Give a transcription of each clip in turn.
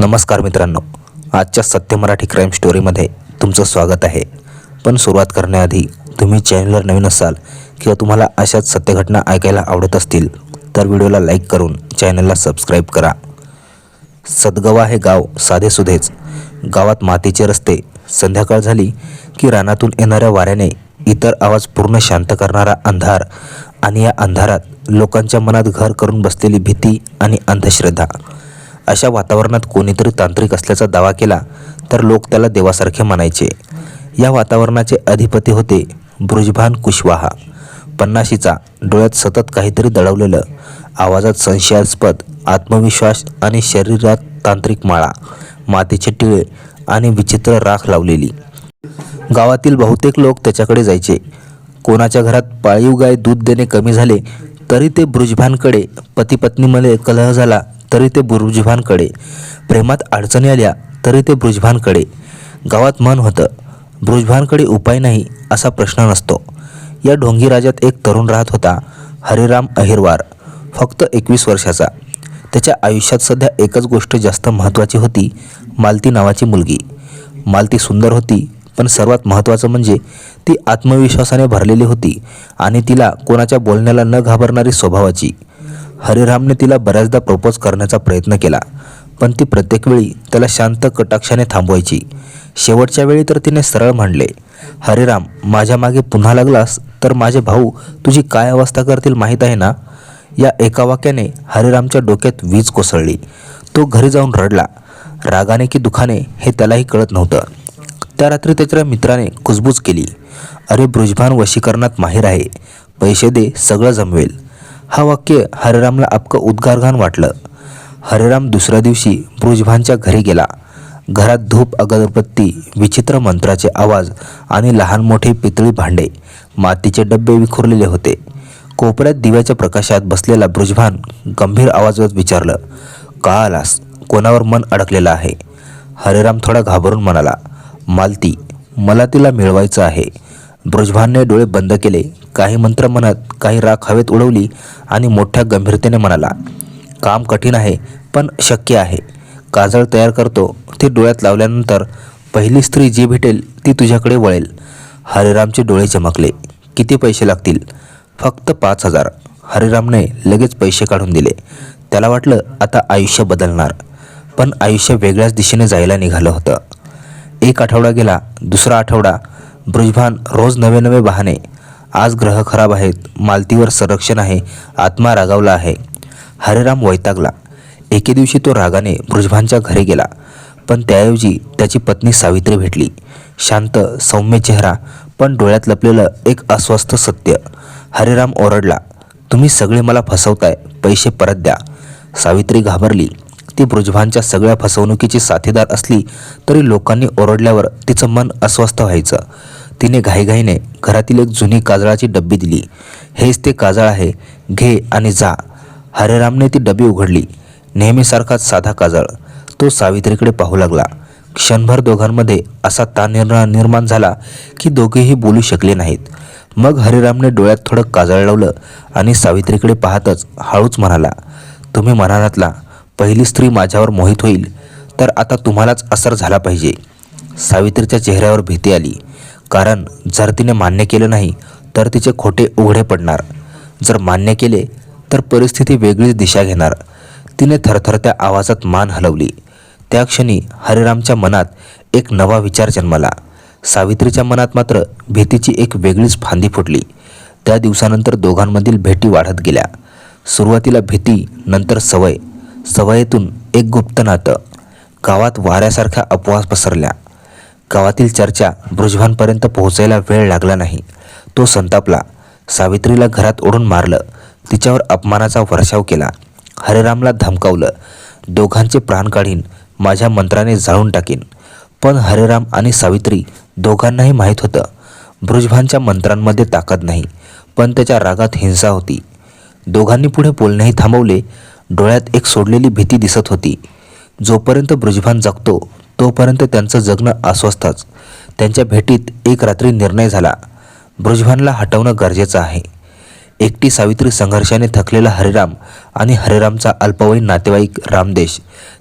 नमस्कार मित्रांनो. आजच्या सत्य मराठी क्राईम स्टोरीमध्ये तुमचं स्वागत आहे. पण सुरुवात करण्याआधी तुम्ही चॅनलवर नवीन असाल किंवा तुम्हाला अशाच सत्यघटना ऐकायला आवडत असतील तर व्हिडिओला लाईक करून चॅनलला सबस्क्राईब करा. सदगवा हे गाव साधेसुधेच गावात मातीचे रस्ते संध्याकाळ झाली की रानातून येणाऱ्या वाऱ्याने इतर आवाज पूर्ण शांत करणारा अंधार आणि या अंधारात लोकांच्या मनात घर करून बसलेली भीती आणि अंधश्रद्धा. अशा वातावरणात कोणीतरी तांत्रिक असल्याचा दावा केला तर लोक त्याला देवासारखे म्हणायचे. या वातावरणाचे अधिपती होते बृजभान कुशवाहा. पन्नाशीचा डोळ्यात सतत काहीतरी दडवलेलं आवाजात संशयास्पद आत्मविश्वास आणि शरीरात तांत्रिक माळा मातीचे टिळे आणि विचित्र राख लावलेली. गावातील बहुतेक लोक त्याच्याकडे जायचे. कोणाच्या घरात पाळीव गाय दूध देणे कमी झाले तरी ते बृजभानकडे पती पत्नीमध्ये कलह झाला तरी ते बृजभानकडे प्रेमात अडचणी आल्या तरी ते बृजभानकडे गावात मन होतं बृजभानकडे उपाय नाही असा प्रश्न नसतो. या ढोंगी राज्यात एक तरुण राहत होता हरिराम अहिरवार फक्त एकवीस वर्षाचा. त्याच्या आयुष्यात सध्या एकच गोष्ट जास्त महत्त्वाची होती मालती नावाची मुलगी. मालती सुंदर होती पण सर्वात महत्त्वाचं म्हणजे ती आत्मविश्वासाने भरलेली होती आणि तिला कोणाच्या बोलण्याला न घाबरणारी स्वभावाची. हरिरामने तिला बऱ्याचदा प्रपोज करण्याचा प्रयत्न केला पण ती प्रत्येक वेळी त्याला शांत कटाक्षाने थांबवायची. शेवटच्या वेळी तर तिने सरळ म्हणले हरिराम माझ्या मागे पुन्हा लागलास तर माझे भाऊ तुझी काय अवस्था करतील माहीत आहे ना? या एका वाक्याने हरिरामच्या डोक्यात वीज कोसळली. तो घरी जाऊन रडला. रागाने की दुखाने हे त्यालाही कळत नव्हतं. त्या रात्री त्याच्या मित्राने कुजबूज केली. अरे ब्रुजभान वशीकरणात माहीर आहे. पैसे दे सगळं जमवेल. हा वाक्य हरिरामला अप्क उद्गारघान वाटलं. हरिराम दुसऱ्या दिवशी बृजभानच्या घरी गेला. घरात धूप अगरबत्ती विचित्र मंत्राचे आवाज आणि लहान मोठे पितळी भांडे मातीचे डबे विखुरलेले होते. कोपऱ्यात दिव्याच्या प्रकाशात बसलेला ब्रुजभान गंभीर आवाजात विचारलं का आलास कोणावर मन अडकलेलं आहे? हरिराम थोडा घाबरून म्हणाला मालती मला तिला मिळवायचं आहे. बृजभानने डोळे बंद केले. काही मंत्र म्हणत काही राख हवेत उडवली आणि मोठ्या गंभीरतेने म्हणाला काम कठीण आहे पण शक्य आहे. काजळ तयार करतो. ते डोळ्यात लावल्यानंतर पहिली स्त्री जी भेटेल ती तुझ्याकडे वळेल. हरिरामचे डोळे चमकले. किती पैसे लागतील? फक्त पाच हजार. हरिरामने लगेच पैसे काढून दिले. त्याला वाटलं आता आयुष्य बदलणार. पण आयुष्य वेगळ्याच दिशेने जायला निघालं होतं. एक आठवडा गेला दुसरा आठवडा बृजभान रोज नवे नवे बहाणे आज ग्रह खराब आहेत मालतीवर संरक्षण आहे आत्मा रागावला आहे. हरिराम वैतागला. एके दिवशी तो रागाने बृजभानच्या घरी गेला. पण त्याऐवजी त्याची पत्नी सावित्री भेटली. शांत सौम्य चेहरा पण डोळ्यात लपलेलं एक अस्वस्थ सत्य. हरिराम ओरडला तुम्ही सगळे मला फसवताय पैसे परत द्या. सावित्री घाबरली. ती बृजभानच्या सगळ्या फसवणुकीची साथीदार असली तरी लोकांनी ओरडल्यावर तिचं मन अस्वस्थ व्हायचं. तिने घाईघाईने घरातील एक जुनी काजळाची डब्बी दिली. हेच ते काजळ आहे. घे आणि जा. हरेरामने ती डबी उघडली. नेहमीसारखाच साधा काजळ. तो सावित्रीकडे पाहू लागला. क्षणभर दोघांमध्ये असा ताण निर्माण झाला की दोघेही बोलू शकले नाहीत. मग हरिरामने डोळ्यात थोडं काजळ लावलं आणि सावित्रीकडे पाहतच हळूच म्हणाला तुम्ही मनानातला. पहिली स्त्री माझ्यावर मोहित होईल. तर आता तुम्हालाच असर झाला पाहिजे. सावित्रीच्या चेहऱ्यावर भीती आली. कारण जर तिने मान्य केलं नाही तर तिचे खोटे उघडे पडणार. जर मान्य केले तर परिस्थिती वेगळीच दिशा घेणार. तिने थरथरत्या आवाजात मान हलवली. त्या क्षणी हरिरामच्या मनात एक नवा विचार जन्मला. सावित्रीच्या मनात मात्र भीतीची एक वेगळीच फांदी फुटली. त्या दिवसानंतर दोघांमधील भेटी वाढत गेल्या. सुरुवातीला भीती नंतर सवय. सवयीतून एक गुप्त नातं. गावात वाऱ्यासारख्या अपवास पसरल्या. गावातील चर्चा बृजभानपर्यंत पोहोचायला वेळ लागला नाही. तो संतापला. सावित्रीला घरात ओढून मारलं. तिच्यावर अपमानाचा वर्षाव केला. हरिरामला धमकावलं. दोघांचे प्राण काढीन माझ्या मंत्राने जाळून टाकीन. पण हरिराम आणि सावित्री दोघांनाही माहीत होतं. बृजभानच्या मंत्रांमध्ये ताकद नाही पण त्याच्या रागात हिंसा होती. दोघांनी पुढे बोलणेही थांबवले. डोळ्यात एक सोडलेली भीती दिसत होती. जोपर्यंत बृजभान जगतो तोपर्यंत त्यांचं जगणं अस्वस्थच. त्यांच्या भेटीत एक रात्री निर्णय झाला. ब्रुजभानला हटवणं गरजेचं आहे. एकटी सावित्री संघर्षाने थकलेला हरिराम आणि हरिरामचा अल्पवयीन नातेवाईक रामदेश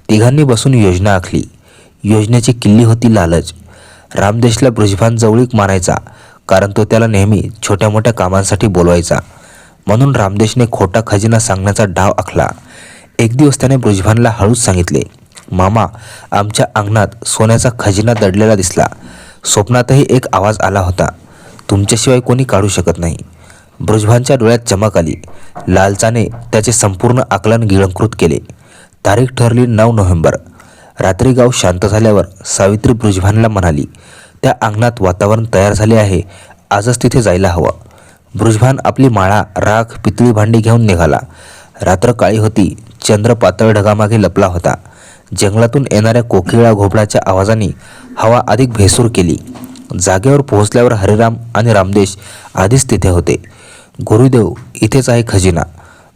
तिघांनी बसून योजना आखली. योजनेची किल्ली होती लालच. रामदेशला बृजभान जवळीक मानायचा कारण तो त्याला नेहमी छोट्या मोठ्या कामांसाठी बोलवायचा. म्हणून रामदेशने खोटा खजिना सांगण्याचा डाव आखला. एक दिवस त्याने ब्रुजभानला हळूच सांगितले मामा आमच्या अंगणात सोन्याचा खजिना दडलेला दिसला. स्वप्नातही एक आवाज आला होता. तुमच्याशिवाय कोणी काढू शकत नाही. ब्रुजभानच्या डोळ्यात चमक आली. लालचाने त्याचे संपूर्ण आकलन गिळंकृत केले. तारीख ठरली नऊ नोव्हेंबर. रात्री गाव शांत झाल्यावर सावित्री ब्रुजभानला म्हणाली त्या अंगणात वातावरण तयार झाले आहे. आजच तिथे जायला हवं. ब्रुजभान आपली माळा राख पितळी भांडी घेऊन निघाला. रात्र काळी होती. चंद्र पातळ ढगामागे लपला होता. जंगलातून येणाऱ्या कोकिळा घोपडाच्या आवाजाने हवा अधिक भेसूर केली. जागेवर पोहोचल्यावर हरिराम आणि रामदेश आधीच तिथे होते. गुरुदेव इथेच आहे खजिना.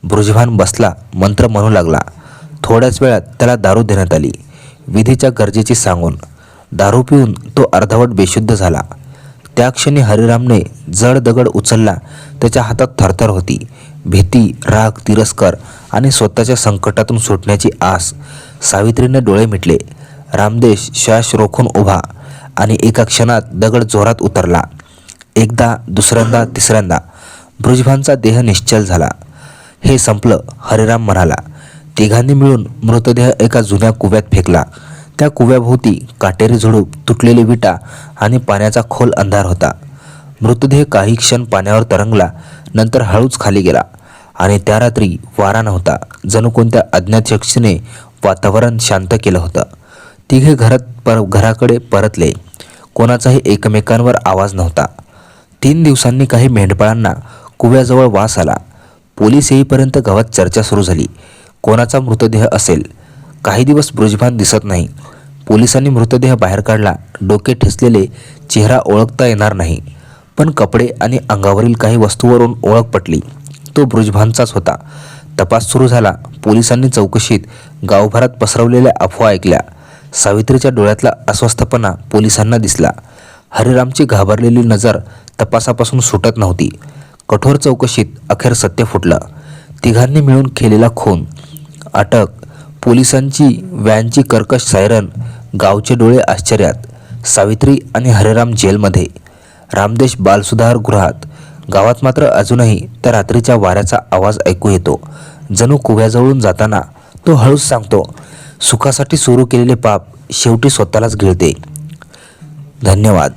बृजभान बसला मंत्र म्हणू लागला. थोड्याच वेळात त्याला दारू देण्यात आली. विधीच्या गरजेची सांगून दारू पिऊन तो अर्धवट बेशुद्ध झाला. त्या क्षणी हरिरामने जड दगड उचलला त्याच्या हातात थरथर होती. भीती राग तिरस्कार आणि स्वतःच्या संकटातून सुटण्याची आस सावित्रीने डोळे मिटले. रामदेश श्वास रोखून उभा आणि एका क्षणात दगड जोरात उतरला. एकदा दुसऱ्यांदा तिसऱ्यांदा. बृजभानचा देह निश्चल झाला. हे संपलं हरिराम म्हणाला तिघांनी मिळून मृतदेह एका जुन्या कुव्यात फेकला. त्या कुव्याभोवती काटेरी झुडूप तुटलेली विटा आणि पाण्याचा खोल अंधार होता. मृतदेह काही क्षण पाण्यावर तरंगला नंतर हळूच खाली गेला आणि त्या रात्री वारा नव्हता. जणू कोणत्या अज्ञात शक्तीने वातावरण शांत केलं होतं. तिघे घरात पर घराकडे परतले. कोणाचाही एकमेकांवर आवाज नव्हता. तीन दिवसांनी काही मेंढपाळांना कुव्याजवळ वास आला. पोलीस येईपर्यंत गावात चर्चा सुरू झाली. कोणाचा मृतदेह असेल? काही दिवस ब्रुजभान दिसत नाही. पोलिसांनी मृतदेह बाहेर काढला. डोके ठेसलेले चेहरा ओळखता येणार नाही. पण कपडे आणि अंगावरील काही वस्तूवरून ओळख पटली. तो ब्रुजभानचाच होता. तपास सुरू झाला. पोलिसांनी चौकशीत गावभरात पसरवलेल्या अफवा ऐकल्या. सावित्रीच्या डोळ्यातला अस्वस्थपणा पोलिसांना दिसला. हरिरामची घाबरलेली नजर तपासापासून सुटत नव्हती. कठोर चौकशीत अखेर सत्य फुटलं. तिघांनी मिळून केलेला खून. अटक पोलिसांची व्हॅनची कर्कश सायरन गावचे डोळे आश्चर्यात. सावित्री आणि हरिराम जेलमध्ये. रामदेश बालसुधार गृहात. गावात मात्र अजूनही त्या रात्रीच्या वाऱ्याचा आवाज ऐकू येतो. जणू कुव्याजवळून जाताना तो हळूच सांगतो सुखासाठी सुरू केलेले पाप शेवटी स्वतःलाच गिळते. धन्यवाद.